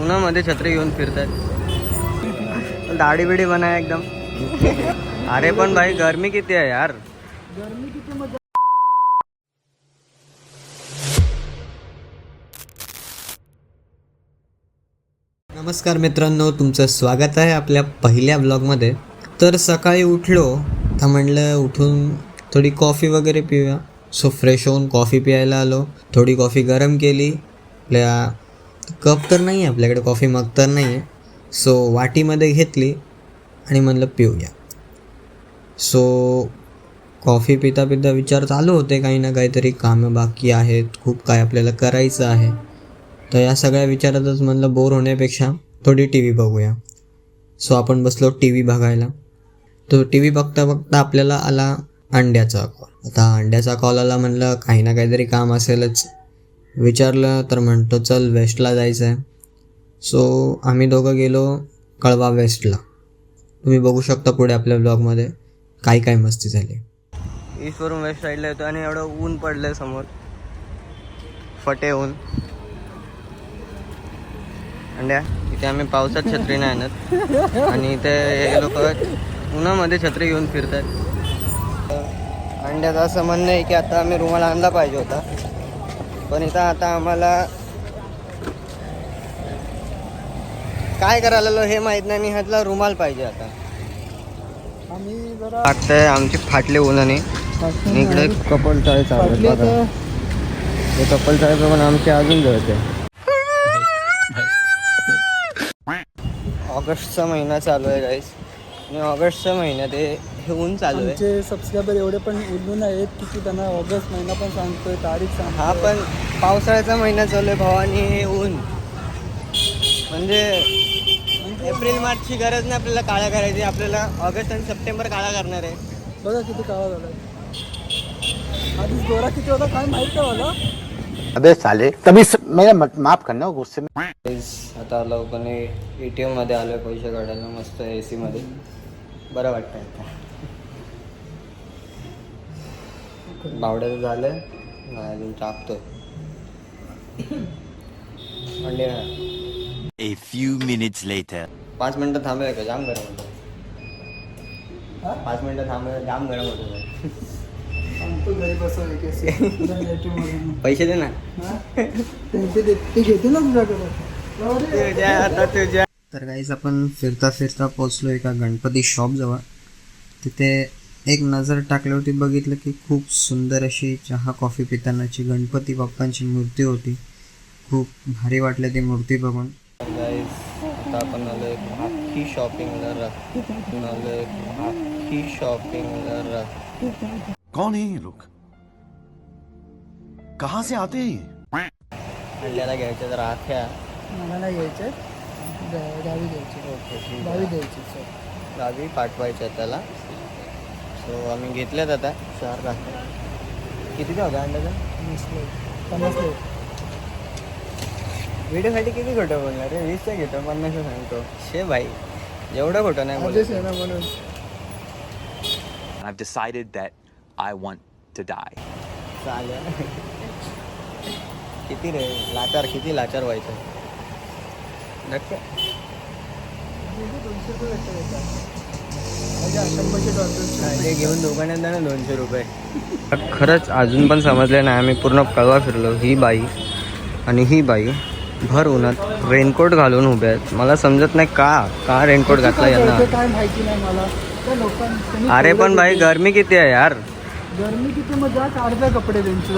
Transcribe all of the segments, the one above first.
उन्हामध्ये छत्री घेऊन फिरतात दाढी बिडी बनाय एकदम. अरे पण भाई गर्मी किती आहे यार. नमस्कार मित्रांनो तुमचं स्वागत आहे आपल्या पहिल्या ब्लॉगमध्ये तर सकाळी उठलो तर म्हणलं उठून थोडी कॉफी वगैरे पिऊया. सो फ्रेश होऊन कॉफी प्यायला आलो. थोडी कॉफी गरम केली. आपल्या कप तर नाही आहे आपल्याकडे कॉफी मग तर नाही आहे सो वाटीमध्ये घेतली आणि म्हणलं पिऊया. सो कॉफी पिता पिता विचार चालू होते. काही ना काहीतरी कामं बाकी आहेत. खूप काय आपल्याला करायचं आहे. तर या सगळ्या विचारातच म्हणलं बोर होण्यापेक्षा थोडी टी व्ही बघूया. सो आपण बसलो टी व्ही बघायला. तो टी व्ही बघता बघता आपल्याला आला अंड्याचा कॉल आता अंड्याचा कॉल आला म्हणलं काही ना काहीतरी काम असेलच. विचारलं तर म्हणतो चल वेस्टला जायचं आहे सो आम्ही दोघं गेलो कळवा वेस्टला तुम्ही बघू शकता पुढे आपल्या ब्लॉगमध्ये काय काय मस्ती झाली. ईस्टवरून वेस्ट साईडला येतो आणि एवढं ऊन पडलं आहे समोर. फटे ऊन अंड्या इथे आम्ही पावसात छत्री नाही आणत. आणि इथे हे लोक उन्हामध्ये छत्री घेऊन फिरतात. अंड्याचं असं म्हणणं आहे की आता आम्ही रुमाल आणला पाहिजे होता. पण इथं आता आम्हाला काय करायला लागलो हे माहीत नाही. ह्यातला रुमाल पाहिजे आता. आम्ही आमची फाटले उन्हाने. आणि इकडे कपल चाळी चालू. हे कपल चाळी पण आमचे अजून जळते. ऑगस्टचा महिना चालू आहे गाईस आणि ऑगस्टच्या महिन्यात हे हे ऊन चालू आहे. आमचे सबस्क्रायबर एवढे पण उरलून आहेत की की त्यांना ऑगस्ट महिना पण सांगतोय तारीख सांगतोय. हा पण पावसाळ्याचा महिना चालू आहे भावानी हे ऊन. म्हणजे एप्रिल मार्चची गरज नाही आपल्याला काळा करायची आपल्याला ऑगस्ट आणि सप्टेंबर काळा करणार आहे. बघा किती काळा झाला आधीच गोरा किती होता काय माहीत का मला. अबे साले तभी स... मेरा मत- माफ करना गुस्से में Guys, आता ए टी एममध्ये आलो आहे पैसे काढायला मस्त ए सीमध्ये बरं वाटतं आता. बावड्याचं झालं अजून टाकतोय म्हणजे A few minutes later. पाच मिनटं थांबूया का? जाम गरम होतं. हा? पाच मिनटं थांबूया जाम गरम होतं. पैसे दे ना. हा? ते- ते दे- ते घेते ना तुझ्याकडे तर काहीच आपण फिरता फिरता पोचलो एका गणपती शॉप जवळ. तिथे एक नजर टाकल्यावरती बघितलं की खूप सुंदर अशी चहा कॉफी पितानाची गणपती बाप्पांची मूर्ती होती. खूप भारी वाटलं ती मूर्ती बघून. आता आपण आलो एक अख्खी शॉपिंगला आपण आलो एक अख्खी शॉपिंगला कौन है ये लोग? कहाँ से आते हैं ये? हल्ल्याला घ्यायच्या तर राख्या मला नाही घ्यायचे गावी द्यायचे ओके गावी आहे. द्यायचे सर गावी पाठवायच्या त्याला. सो आम्ही घेतल्यात आता चार राख्या कितीचा होता अंड्याचा पन्नास पन्नास व्हिडिओसाठी किती खोटं बोलणार रे? वीसचा घेतो पन्नासचा सांगतो. शे भाई एवढं खोटं नाही म्हणून. I've decided that I want to die. चालेल. किती रे? लाचार किती लाचार व्हायचं? नक्की. दोनशे रुपये घेऊन दोघांना ना दोनशे रुपये. खरंच अजून पण समजलं नाही आम्ही पूर्ण कळवा फिरलो ही बाई आणि ही बाई भर उन्हात रेनकोट घालून उभे आहेत. मला समजत नाही का का रेनकोट घातला यांना? ते काय माहिती नाही मला. त्या लोकांनी अरे पण भाई गरमी किती आहे यार? गरमी किती मग कपडे त्यांचे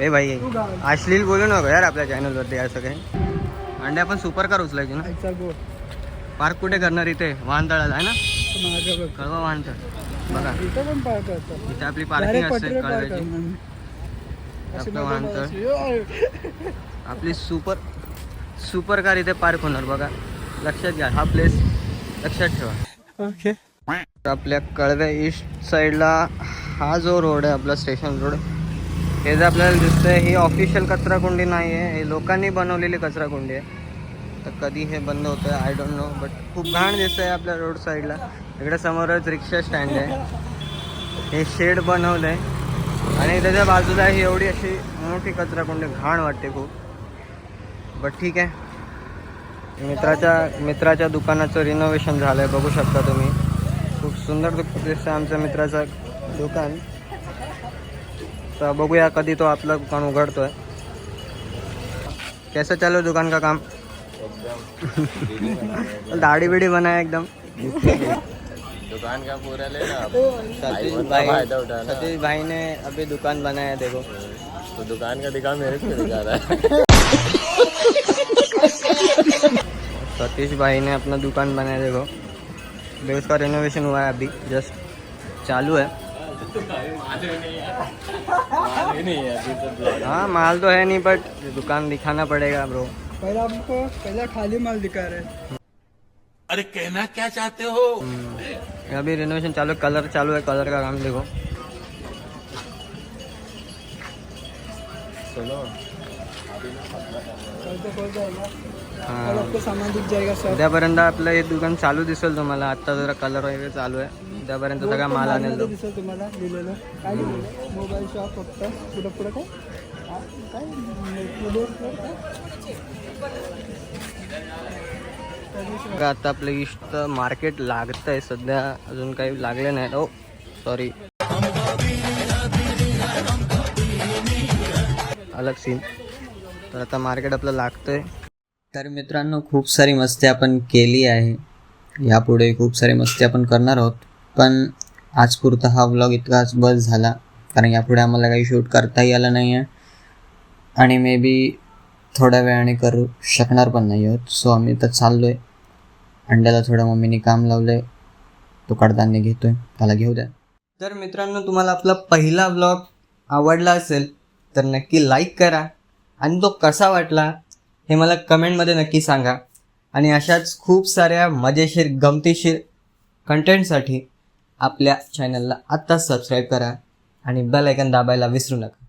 ए भाई अश्लील बोलू नको यार आपल्या चॅनलवरती असं काही. अंडे आपण सुपर कार उचलायची ना. पार्क कुठे करणार इथे? वाहनतळाला आहे ना? कळवा वाहनतळ बघा. इथं आपली पार्किंग असते कळव्याची. आपलं वाहनतळ. आपली सुपर सुपर कार इथे पार्क होणार बघा. लक्षात घ्या हा प्लेस लक्षात ठेवा. ओके आपल्या कळव्या ईस्ट साईडला हा जो रोड आहे आपला स्टेशन रोड हे जे आपल्याला दिसतंय ही ऑफिशियल कचराकुंडी नाही आहे हे लोकांनी बनवलेली कचराकुंडी आहे. तर कधी हे बंद होतं आहे आय डोंट नो बट खूप घाण दिसतं आहे आपल्या रोड साईडला इकडे समोरच रिक्षा स्टँड आहे. हे शेड बनवलं आहे आणि त्याच्या बाजूला ही एवढी अशी मोठी कचराकुंडी घाण वाटते खूप. बट ठीक आहे. मित्राच्या मित्राच्या दुकानाचं रिनोव्हेशन झालं आहे बघू शकता तुम्ही. खूप सुंदर दु- दिसतं आमच्या मित्राचं दुकान. तर बघूया कधी तो आपलं दुकान उघडतोय कैसा चालू है दुकान का काम? दाढ़ी बिड़ी बनाया एकदम। दुकान का पूरा लेना सतीश भाई सतीश भाई ने अभी दुकान बनाया देखो। तो दुकान का दिखा मेरे को दिखा रहा है। सतीश भाई ने अपना दुकान बनाया देखो। उसका रेनोवेशन हुआ है अभी जस्ट चालू है। हाँ माल तो है नहीं बट दुकान दिखाना पड़ेगा ब्रो पहले आपको पहले खाली माल दिखा रहे अरे कहना क्या चाहते हो? अभी रेनोवेशन चालू कलर चालू है कलर का काम देखो। हां सब उद्यापर्यंत आपलं हे दुकान चालू दिसेल तुम्हाला. आत्ता जरा कलर वगैरे चालू आहे. उद्यापर्यंत सगळा माल आणेल. दिसेल तुम्हाला लिहिलेलं काय लिहिलेलं मोबाईल शॉप फक्त. पुढं पुढं काय? काय? का आता आपलं इष्ट मार्केट लागतंय. सध्या अजून काही लागले नाहीत. ओ सॉरी अलग सीन तर आता मार्केट आपलं लागतंय. तर मित्रांनो खूप सारी मस्ती आपण केली आहे. यापुढे खूप सारी मस्ती आपण करणार आहोत. पण आज पुरता हा व्लॉग इतकाच बस झाला. कारण यापुढे आम्हाला काही शूट करताही आलं नाही आहे आणि मे बी थोड्या वेळाने करू शकणार पण नाही आहोत. सो आम्ही तर चाललो आहे अंड्याला थोडं मम्मीने काम लावलं आहे तो कडधान्य घेतोय. त्याला घेऊ द्या. तर मित्रांनो तुम्हाला आपला पहिला ब्लॉग आवडला असेल तर नक्की लाईक करा. आणि तो कसा वाटला हे मला कमेंटमध्ये नक्की सांगा. आणि अशाच खूप साऱ्या मजेशीर गमतीशीर कंटेंटसाठी आपल्या चॅनलला आत्ताच सबस्क्राईब करा आणि बेल आयकन दाबायला विसरू नका.